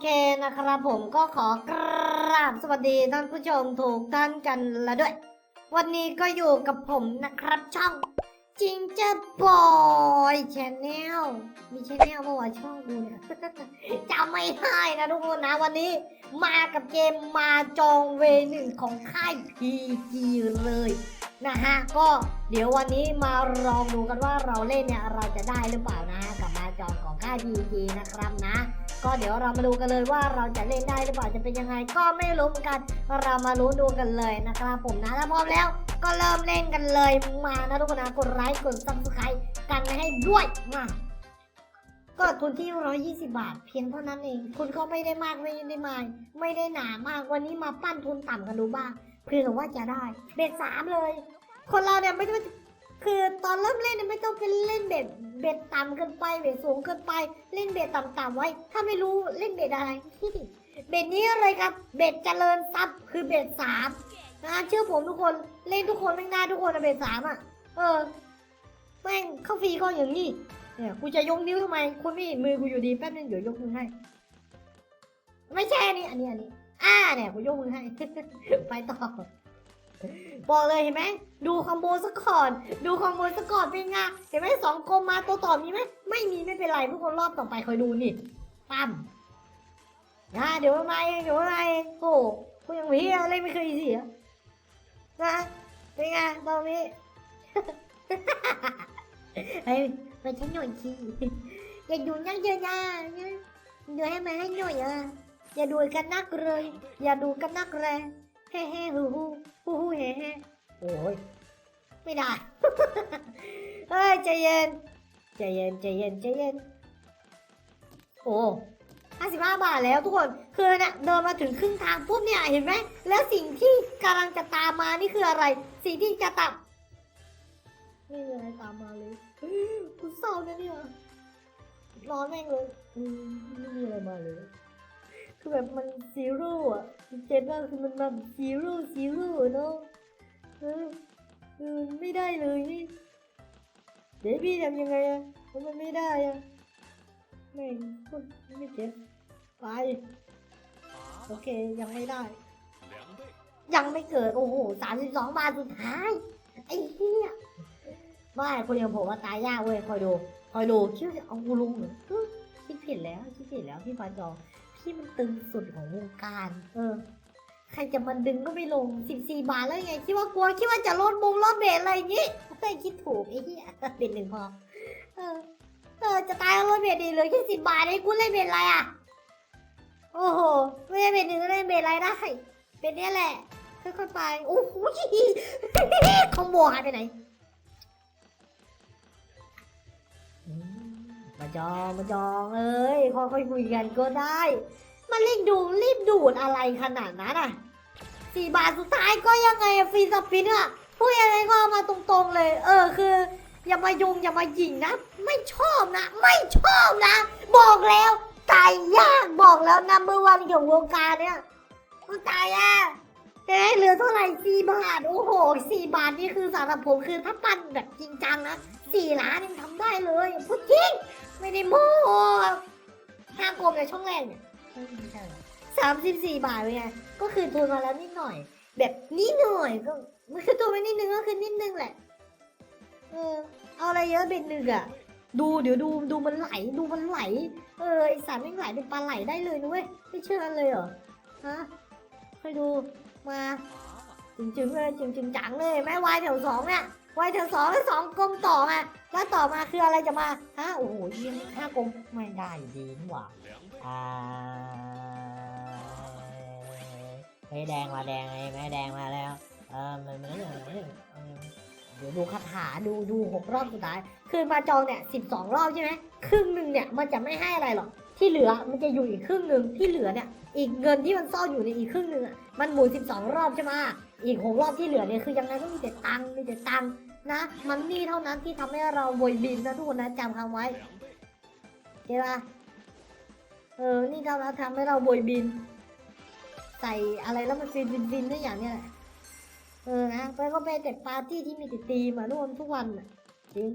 เคนะครับผมก็ขอกราบสวัสดีท่านผู้ชมถูกท่านกันละด้วย วันนี้ก็อยู่กับผมนะครับช่องจิงเจอร์บอยชแนลมีชแนลเมื่อวานช่องกูเนี่ยจำไม่ได้นะทุกคนนะวันนี้ มากับเกมมาจองเวหนึ่งของค่าย PG เลยนะฮะก็เดี๋ยววันนี้มาลองดูกันว่าเราเล่นเนี่ยเราจะได้หรือเปล่านะกับมาจองของค่าย PG นะครับนะ ก็เดี๋ยวเรามาดูกันเลยว่าเราจะเล่นได้หรือเปล่าจะเป็นยังไงก็ไม่รู้เหมือนกัน เรามารู้ดูกันเลยนะครับผมนะถ้าพร้อมแล้ว ก็เริ่มเล่นกันเลยมานะทุกคนนะกดไลค์กดซับสไครต์กันให้ด้วยมาก็ทุนที่ 120 บาท เพียงเท่านั้นเองทุนก็ไม่ได้มากไม่ได้มายไม่ได้หนามากวันนี้มาปั้นทุนต่ำกันดูบ้างเพื่อว่าจะได้เบ็ดสามเลย คนเราเนี่ยไม่ต้อง คือตอนเริ่มเล่นเนี่ยไม่ต้องเป็นเล่นเบ็ดเบ็ดต่ำเกินไปเบ็ดสูงเกินไปเล่นเบ็ดต่ำๆไว้ ถ้าไม่รู้เล่นเบ็ดอะไรเบ็ดนี้เลยครับ เบ็ดเจริญทรัพย์คือเบ็ดสามนะเชื่อผมทุกคนเล่นทุกคนไม่ได้ทุกคนนะเบ็ดสามอะ เออแม่งเข้าฟรีก็อย่างนี้เนี่ยกูจะยกนิ้วทำไมคุณไม่เห็นมือกูอยู่ดีแป๊บนึงเดี๋ยวยกมือให้ ไม่ใช่อันนี้อันนี้อันนี้อ่าเนี่ยกูยกมือให้ไปต่อ บอกเลยเห็นไหมดูคอมโบซะก่อน ดูคอมโบซะก่อนเป็นไงเห็นไหมสองกลมมาตัวต่อมีไหมไม่มีไม่เป็นไรทุกคนรอบต่อไปคอยดูนี่ปั๊มนะเดี๋ยวมาเองเดี๋ยวมาเองโอ้กูยังไม่เฮียเล่นไม่เคยเสียนะเป็นไงตอนนี้เฮ้ยมาฉันหน่อยสิอย่าดูนักเยอะนะดูให้มันให้หน่อยอะอย่าดูกันนักเลย อย่าดูกันนักเลย เฮ้เฮ้ฮูฮูฮูฮูเฮ้เฮ้โอ้ยไม่ได้ เฮ้ยใจเย็นใจเย็นใจเย็นใจเย็น โอ้ห้าสิบห้าบาทแล้วทุกคน คือเนี่ยเดินมาถึงครึ่งทางปุ๊บเนี่ยเห็นไหม แล้วสิ่งที่กำลังจะตามมานี่คืออะไร สิ่งที่จะตามไม่มีอะไรตามมาเลยกูเศร้านะเนี่ยร้อนแม่งเลยอืมไม่มีอะไรมาเลย คือแบบมันซีโร่อะเจ็บมากคือมันแบบซีโร่ซีโร่เนาะเออเออไม่ได้เลยนี่เดี๋ยวพี่ทำยังไงอะเพราะมันไม่ได้อะแม่งคนไม่เจ็บไปโอเคยังไม่ได้ ยังไม่เกิดโอ้โหสามสิบสองบาทสุดท้ายไอ้เหี้ยว่าคนอย่างผมว่าตายยากเว้ยคอยดูคอยดูคิดว่าจะเอากูลงเหรอคิดผิดแล้วคิดผิดแล้วพี่ปานจอง พี่มันตึงสุดของวงการ เออ ใครจะมาดึงก็ไม่ลง 14 บาทแล้วไง คิดว่ากลัว คิดว่าจะลดมงลดเบรอะไรอย่างงี้ไม่คิดถูกไอ้เหี้ยเป็นหนึ่งพอเออ เออ จะตายแล้วลดเบรดีเหลยแค่สิบบาทไอ้กูเล่นเบรอะไรอะ โอ้โห ไม่ได้เบรหนึ่งก็เล่นเบรอะไรได้ เป็นเนี้ยแหละ ค่อยๆไป โอ้โหคอมโบหายไปไหน จองมาจองเอ้ยค่อยๆคุยกันก็ได้ มันรีบดูรีบดูดอะไรขนาดนั้นอะสี่บาทสุดท้ายก็ยังไงฟรีสปินอะพูดยังไงก็มาตรงๆเลย เออคือ อย่ามายุงอย่ามาหยิงนะ ไม่ชอบนะ ไม่ชอบนะ บอกแล้วตายยากบอกแล้วนัมเบอร์วันของวงการเนี่ยมันตายยากเอ๊ะเหลือเท่าไหร่สี่บาทโอ้โหสี่บาทนี่คือสำหรับผมคือถ้าปั้นแบบจริงจังนะสี่ล้านยังทำได้เลยพูดจริง ไม่ได้โม้ห้ากลมในช่องแรกเนี่ยสามสิบสี่บาทเลยไงก็คือทุนมาแล้วนิดหน่อย แบบนิดหน่อยก็มันคือตัวไปนิดนึงก็คือนิดนึงแหละ เออ เอาอะไรเยอะเบ็ดหนึ่งอะดูเดี๋ยวดูดูมันไหลดูมันไหล เออไอสารไม่ไหลเป็นปลาไหลได้เลยนุ้ยไม่เชื่อเลยเหรอฮะค่อยดูมาจึงจึงๆเลยจึงจึงๆจังเลยแม่วายแถวสองเนี่ย วายแถวสองแล้วสองกลมต่อมาแล้วต่อมาคืออะไรจะมาฮะโอ้โหยี่ห้ากลมไม่ได้ดีนี่หว่าอ่าเฮ้แดงมาแดงไงแม่แดงมาแล้ว เออมันมันเรื่องเรื่องเออเดี๋ยวดูคาถาดูดูหกรอบสุดท้ายคือมาจองเนี่ยสิบสองรอบใช่ไหมครึ่งหนึ่งเนี่ยมันจะไม่ให้อะไรหรอกที่เหลือมันจะอยู่อีกครึ่งหนึ่งที่เหลือเนี่ยอีกเงินที่มันซ่อนอยู่ในอีกครึ่งหนึ่งอะมันหมุนสิบสองรอบใช่ไหมอีกหกรอบที่เหลือเนี่ยคือยังไงก็มีแต่ตังมีแต่ตัง นะ มันนี่เท่านั้นที่ทำให้เราบวยบินนะทุกคนนะจำคำไว้เจ๊ละเออ นี่เท่านั้นทำให้เราบวยบิน ใส่อะไรแล้วมันฟินบินบินได้อย่างเนี้ยเออนะไปก็ไปเด็ดปาร์ตี้ที่มีติดตีมาทุกคนทุกวันจริง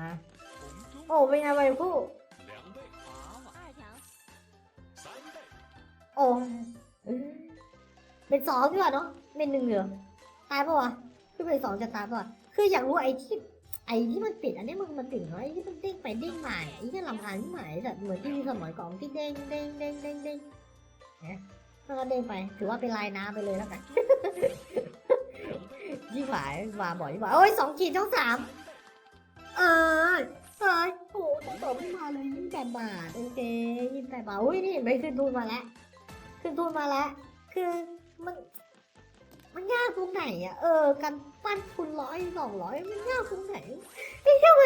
ฮะโอ้เป็นไงไปคู่โอ้เป็นสองดีกว่าเนาะ เป็นหนึ่งเหลือตายปะวะคือเป็นสองจะตายปะวะคืออยากรู้ไอ้ที่ไอ้ที่มันติดอันนี้มันมันติดเหรอไอ้ที่มันเด้งไปเด้งมาเนี่ยไอ้ที่ลำพังที่หมายแบบเหมือนที่มีสมัยก่อนที่เด้งเด้งเด้งเด้งเด้งนะแล้วก็เด้งไป ถือว่าเป็นลายน้ำไปเลยแล้วกันยี่หวายมาบ่อยยี่หวายโอ้ยสองขีดช่องสามเออเอ้ยโอ้ต้องต่อไม่มาเลยยี่สิบแปดบาทโอเคยี่สิบแปดบาทอุ้ยนี่ไม่ขึ้นทุนมาแล้วขึ้นทุนมาแล้วคือมัน มันยากตรงไหนอะ เออ การปั้นทุนร้อยสองร้อยมันยากตรงไหนนี่ทำไม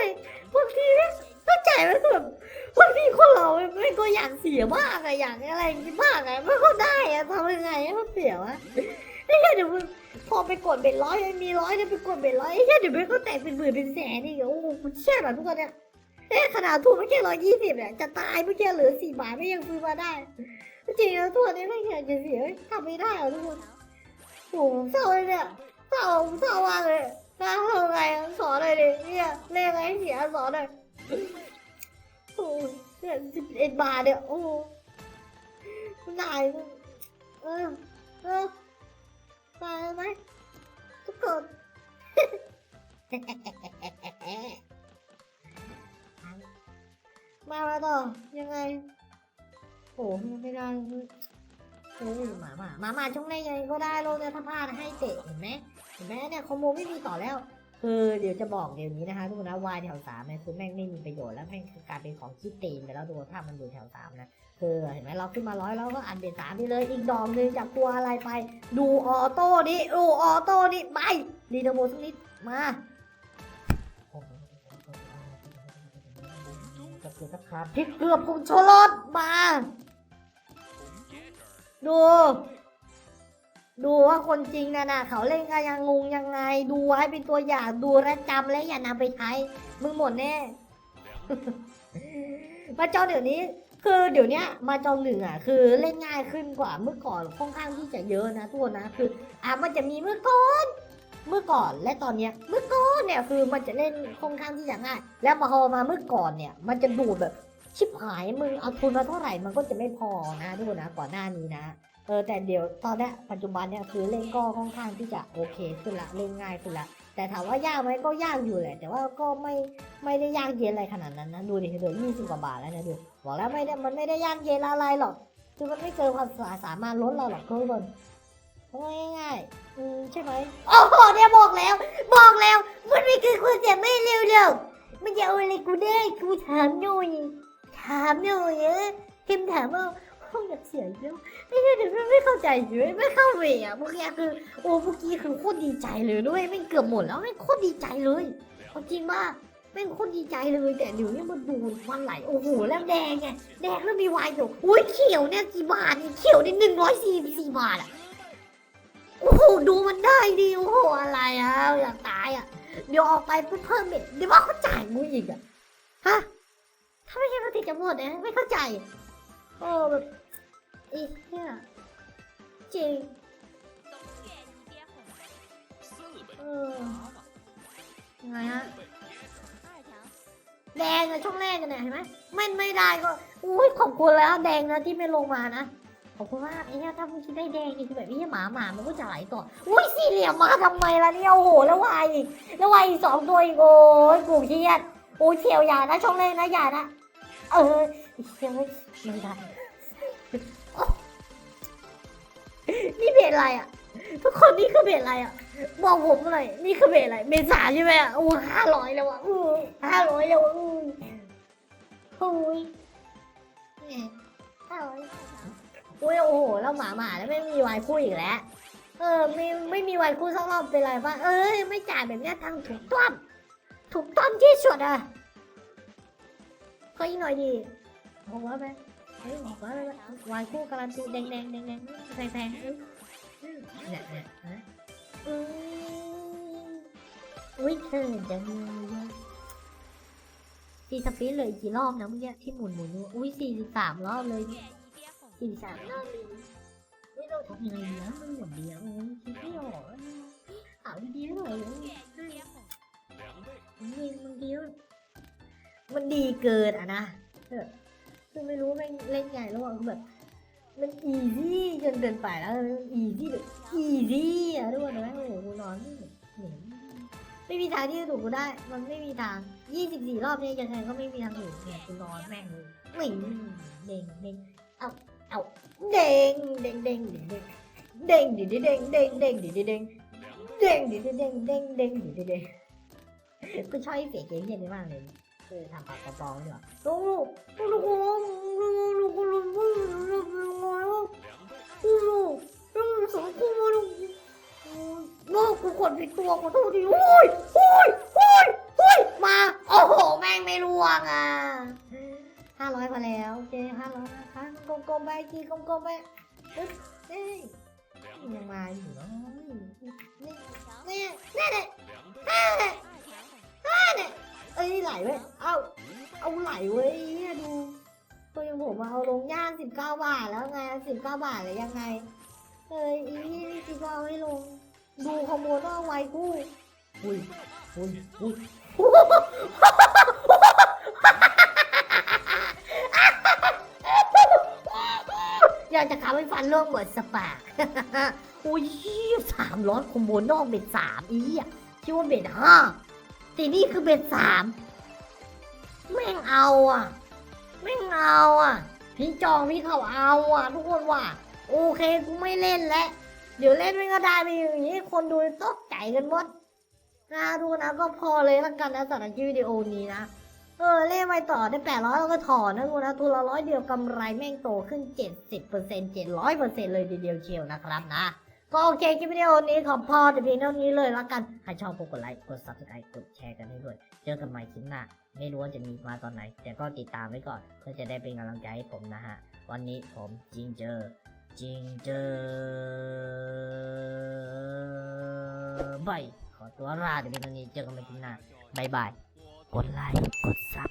บางทีเนี่ยเข้าใจไหมคือแบบบางทีคนเราไม่ก็อยากเสียบ้างอะอยากอะไรอย่างงี้บ้างอะไม่เข้าได้อะทำยังไงให้มันเสียวะนี่แค่เดี๋ยวพอไปกดเบ็ดร้อยมีร้อยเดี๋ยไปกดเบ็ดร้อยไอ้แค่เดี๋ยวมันก็แตกเป็นหมื่นเป็นแสนอีกโอ้โหมันเชื่แบบทุกคนเนี่ยเอ๊ะขนาดทุนไม่แค่ร้อยยี่สิบเนี่ยจะตายไม่แค่เหลือสี่บาทไม่ยังซื้อมาได้จริงๆตัวนี้ไม่อยากจะเสียทำไม่ได้อะทุกคน โอ้โหเศร้าเลยเนี่ยเศร้าเศร้ามากเลยนะทำไงสอนหน่อยดิเนี่ยเลขอะไรเสียสอนหน่อยโอ้โหเนี่ยสิบเอ็ดบาทเนี่ยโอ้หนได้เออเออตายไหมทุกคนมาแล้วต่อยังไงโอ้ไม่ได้ เออหมาหมาหมามาช่จงได้ยังไงก็ได้โลกเนี่ยถ้าพลาดให้เตะเห็นไหมเห็นไหมเนี่ยคอมโบไม่มีต่อแล้วคือเดี๋ยวจะบอกเดี๋ยวนี้นะคะทุกคนนะวายแถวสามเนี่ยคือแม่งไม่มีประโยชน์แล้วแม่งคือการเป็นของขี้ตีนไปแล้วดูถ้ามันอยู่แถวสามนะคือเห็นไหมเราขึ้นมาร้อยแล้วก็อันเดสามไปเลยอีกดอกหนึ่งจากตัวอะไรไป ดูออโต้ดิดูออโต้นี้ไปดีโนโมสักนิดมาจะเกือสักครับงพลิกเกือผงโชลดมา ดู ดูว่าคนจริงนะนะเขาเล่นกันยังงงยังไง ดูไว้เป็นตัวอย่างดูและจำและอย่านำไปใช้ มึงหมดแน่，มาจองเดี๋ยวนี้ คือเดี๋ยวนี้มาจองหนึ่งอะ คือเล่นง่ายขึ้นกว่าเมื่อก่อนค่อนข้างที่จะเยอะนะทุกคนนะคือ อะมันจะมีเมื่อก่อนเมื่อก่อนและตอนเนี้ยเมื่อก่อนเนี่ยคือมันจะเล่นค่อนข้างที่จะง่าย แล้วมาพอมาเมื่อก่อนเนี่ย มันจะดูดแบบ ชิบหายมึงเอาทุนมาเท่าไหร่มันก็จะไม่พอนะทุกคนนะก่อนหน้านี้นะเออแต่เดี๋ยวตอนนี้ปัจจุบันเนี่ยคือเล่นก็ค่อนข้างที่จะโอเคขึ้นละเล่นง่ายขึ้นละแต่ถามว่ายากไหมก็ยากอยู่แหละ แต่ว่าก็ไม่ไม่ได้ยากเย็นอะไรขนาดนั้นนะดูดิเหลือยี่สิบกว่าบาทแล้วนะดูบอกแล้วไม่ได้มันไม่ได้ยากเย็นอะไรหรอกคือมันไม่เกินความสามารถล้นเราหรอกทุกคนเพราะว่าง่ายๆอืมใช่ไหมโอ้โหเนี่ยบอกแล้ว บอกแล้ว มันไม่คือคุณจะไม่เร็วเร็วๆมันจะเอาอะไรกูได้กูถามหน่อย ถามหน่อยเออพิมพ์ถามว่าห้องอยากเสียเยอะไม่ใช่เดี๋ยวไม่เข้าใจอยู่ไม่เข้าเวอะเมื่อกี้คือโอ้เมื่อกี้คือโคตรดีใจเลยด้วยไม่เกือบหมดแล้วไม่โคตรดีใจเลยเอาจริงมากไม่โคตรดีใจเลยแต่เดี๋ยวนี้มันดูมันไหลโอ้โหแล้วแดงไงแดงแล้วมีวายอยู่อุ้ยเขียวเนี่ยกี่บาทเนี่ยเขียวนี่หนึ่งร้อยสี่สี่บาทอะโอ้โหดูมันได้ดิโอ้โหอะไรอะอยากตายอะเดี๋ยวออกไปเพิ่มเบ็ดเดี๋ยวว่าเขาจ่ายกูอีกอะฮะ ถ้าไม่ใช่มันติดจะหมดเนี่ยไม่เข้าใจ โอ้แบบอีเนี่ยจริงเออยังไงฮะแดงนะช่องแรกกันเนี่ยเห็นไหมไม่ไม่ได้ก็อุ้ยขอบคุณแล้วแดงนะที่ไม่ลงมานะขอบคุณมากไอ้เนี่ยถ้ามึงคิดได้แดงอีกแบบนี้หมาหมามันก็จะไหลก่อนอุ้ยสี่เหลี่ยมมาทำไมล่ะเนี่ยโอ้โหแล้ววายอีกแล้ววายอีกสองตัวอีกโอ้ยกูเครียดโอ้ยเขียวยานะช่องแรกนะยานะ เออเขียวไม่ไม่ได้นี่เบ็ดอะไรอะ ทุกคนนี่คือเบ็ดอะไรอะ บอกผมหน่อยนี่คือเบสอะไรเบสสามใช่ไหมอะอู้ห้าร้อยแล้วอะอู้ห้าร้อยแล้วอะอู้โอ้ยห้าร้อยอุ้ยโอ้โหแล้วหมาหมาแล้วไม่มีวายคู่อีกแล้ว เออไม่ไม่มีวายคู่สักรอบเป็นไรป่ะเอ้ยไม่จ่ายแบบนี้ทางถูกต้องถูกต้องที่สุดอะ ฮ้ยหน่อยดิหักว่าไปเฮ้ยหักว่าไหมวายคู่การันตีแดงแดงแดงแดงแพงแพงเนี่ยเนี่ยนะอุ้ยเธอจะมีตีสปีดเลยกี่รอบนะเมื่อกี้ที่หมุนหมุนอุ้ยสี่สิบสามรอบเลยสี่สิบสามรอบเลยไม่เราทำยังไงนะมันหมุนเดียวคิดไม่ออกเอาดียวเลยมึงดีมึงดี มันดีเกินอะนะเออคือไม่รู้ไม่งเล่นใหญ่แล้วอะแบบ มันอีซี่จนเกินไปแล้วอีซี่แบบอีซี่อะทุกคนนะโอ้โหกูนอนไม่เหนื่อยไม่มีทางที่จะถูกกูได้ มันไม่มีทาง 24 รอบเนี่ยยังไงก็ไม่มีทางถูกเนี่ยกูนอนแม่งเลยไม่เด้งเด้งเอาเอาเด้งเด้งเด้งเด้งเด้งดิดิเด้งเด้งเด้งดิดิเด้ง两倍，เด้งดิดิเด้งเด้งเด้งดิดิเด้งกูชอบไอ้เสียงเกมเหี้ยนี้มากเลย คือทำปากกระป๋องเนี่ยลูกลูกลูกลูกลูกลูกลูกลูกลูกลูกลูกลูกสองคู่ลูกลูกกูกดผิดตัวขอโทษดิโอ้ยโอ้ยโอ้ยโอ้ยมาโอ้โหแม่งไม่ร่วงอะห้าร้อยพอแล้วโอเคห้าร้อยนะคะกลมๆไปกี่กลมๆไปเอ้ยยังมาอยู่เนาะนี่นี่นี่นี่ห้าเนี่ยห้าเนี่ยเอ้ยไหลไหม เอาไหลเว้ยเนี่ยดูตัวอยังผมมาเอาลงย่างสิบเก้าบาทแล้วไงสิบเก้าบาทหรือยังไงเอ้ยอีนี่นี่สิก็เอาให้ลง ดูขโมยต้องเอาไว้กู้อุ้ยอุ้ยอุ้ยอยากจะขับให้ฟันเรื่องเหมือนสปาอุ้ยสามร้อยคอมโบนอกเบ็ดสามอีอะคิดว่าเบ็ดห้าแต่นี่คือเบ็ดสาม แม่งเอาอะแม่งเอาอะพี่จองพี่เขาเอาอะ ทุกคนว่ะโอเคกูไม่เล่นแล้วเดี๋ยวเล่นไม่ก็ได้ไปอย่างนี้คนดูตกใจกันหมดนะดูนะก็พอเลยละกันนะสำหรับวิดีโอนี้นะเออเล่นไปต่อได้แปดร้อยแล้วก็ถอนนะดูนะทุนละร้อยเดียวกำไรแม่งโตขึ้นเจ็ดสิบเปอร์เซ็นต์เจ็ดร้อยเปอร์เซ็นต์เลยทีเดียวเชียวนะครับนะ ก็โอเคคลิปวิดีโอนี้ของพ่อแต่เพียงเท่านี้เลยละกัน ใครชอบก็กดไลค์ กด subscribe กดแชร์กันให้ด้วย เจอกันใหม่คลิปหน้า ไม่รู้ว่าจะมีมาตอนไหน แต่ก็ติดตามไว้ก่อน เพื่อจะได้เป็นกำลังใจให้ผมนะฮะ วันนี้ผมจิงเจอ จิงเจอบายขอตัวลาเดี๋ยวเป็นตอนนี้ เจอกันใหม่คลิปหน้าบายบาย กดไลค์ กดซับ